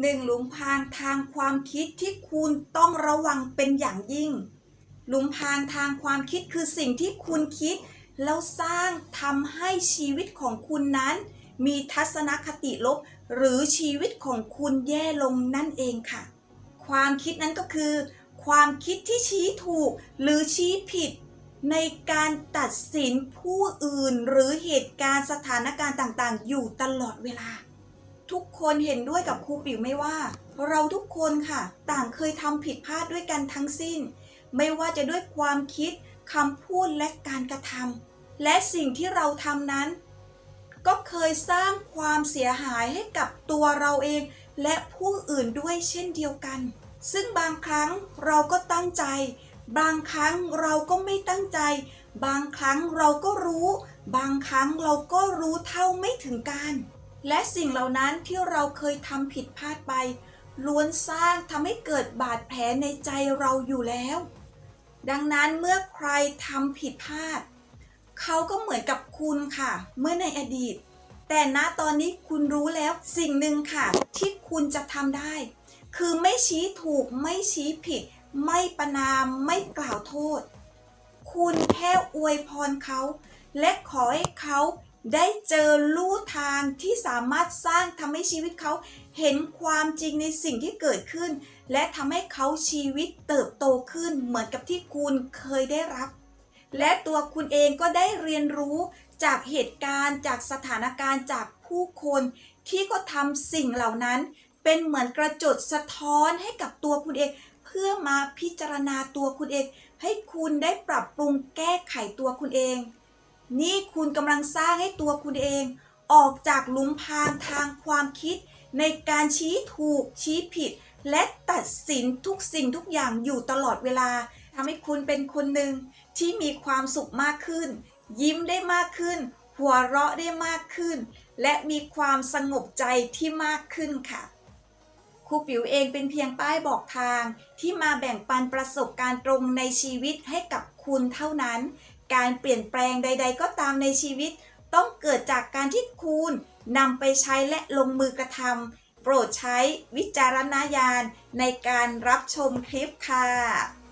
หนึ่งหลุมพรางทางความคิดที่คุณต้องระวังเป็นอย่างยิ่ง หลุมพรางทางความคิดคือสิ่งที่คุณคิด แล้วสร้างทำให้ชีวิตของคุณนั้น มีทัศนคติลบ หรือชีวิตของคุณแย่ลงนั่นเองค่ะ ความคิดนั้นก็คือ ความคิดที่ชี้ถูกหรือชี้ผิด ในการตัดสินผู้อื่นหรือเหตุการณ์สถานการณ์ต่างๆ อยู่ตลอดเวลา ทุกคนเห็นด้วยกับครูปิ๋วไม่ว่า เราทุกคนค่ะ ต่างเคยทำผิดพลาดด้วยกันทั้งสิ้น ไม่ว่าจะด้วยความคิดคำพูดและการกระทำและสิ่งที่เราทำนั้น ก็เคยสร้างความเสียหายให้กับตัวเราเอง และผู้อื่นด้วยเช่นเดียวกัน ซึ่งบางครั้งเราก็ตั้งใจ บางครั้งเราก็ไม่ตั้งใจ บางครั้งเราก็รู้ บางครั้งเราก็รู้เท่าไม่ถึงการ และสิ่งเหล่านั้นที่เราเคยทำผิดพลาดไป ล้วนสร้างทำให้เกิดบาดแผลในใจเราอยู่แล้ว ดังนั้นเมื่อใครทำผิดพลาด เขาก็เหมือนกับคุณค่ะ เมื่อในอดีต แต่ณตอนนี้คุณรู้แล้วสิ่งหนึ่งค่ะ ที่คุณจะทำได้ คือไม่ชี้ถูกไม่ชี้ผิด ไม่ประนามไม่กล่าวโทษ คุณแค่อวยพรเขา และขอให้เขา ได้เจอลู่ทางที่สามารถสร้างทำให้ชีวิตเขาเห็นความจริงในสิ่งที่เกิดขึ้น และทำให้เขาชีวิตเติบโตขึ้นเหมือนกับที่คุณเคยได้รับ และตัวคุณเองก็ได้เรียนรู้จากเหตุการณ์จากสถานการณ์จากผู้คนที่ก็ทำสิ่งเหล่านั้น เป็นเหมือนกระจกสะท้อนให้กับตัวคุณเอง เพื่อมาพิจารณาตัวคุณเอง ให้คุณได้ปรับปรุงแก้ไขตัวคุณเอง นี่คุณกำลังสร้างให้ตัวคุณเอง ออกจากหลุมพรางทางความคิด ในการชี้ถูกชี้ผิด และตัดสินทุกสิ่งทุกอย่างอยู่ตลอดเวลาทำให้คุณเป็นคนหนึ่งที่มีความสุขมากขึ้น ยิ้มได้มากขึ้น หัวเราะได้มากขึ้น และมีความสงบใจที่มากขึ้นค่ะครูปิ๋วเองเป็นเพียงป้ายบอกทาง ที่มาแบ่งปันประสบการณ์ตรงในชีวิตให้กับคุณเท่านั้น การเปลี่ยนแปลงใด ๆ ก็ตามในชีวิต ต้องเกิดจากการที่คุณนำไปใช้และลงมือกระทำโปรดใช้วิจารณญาณในการรับชมคลิปค่ะ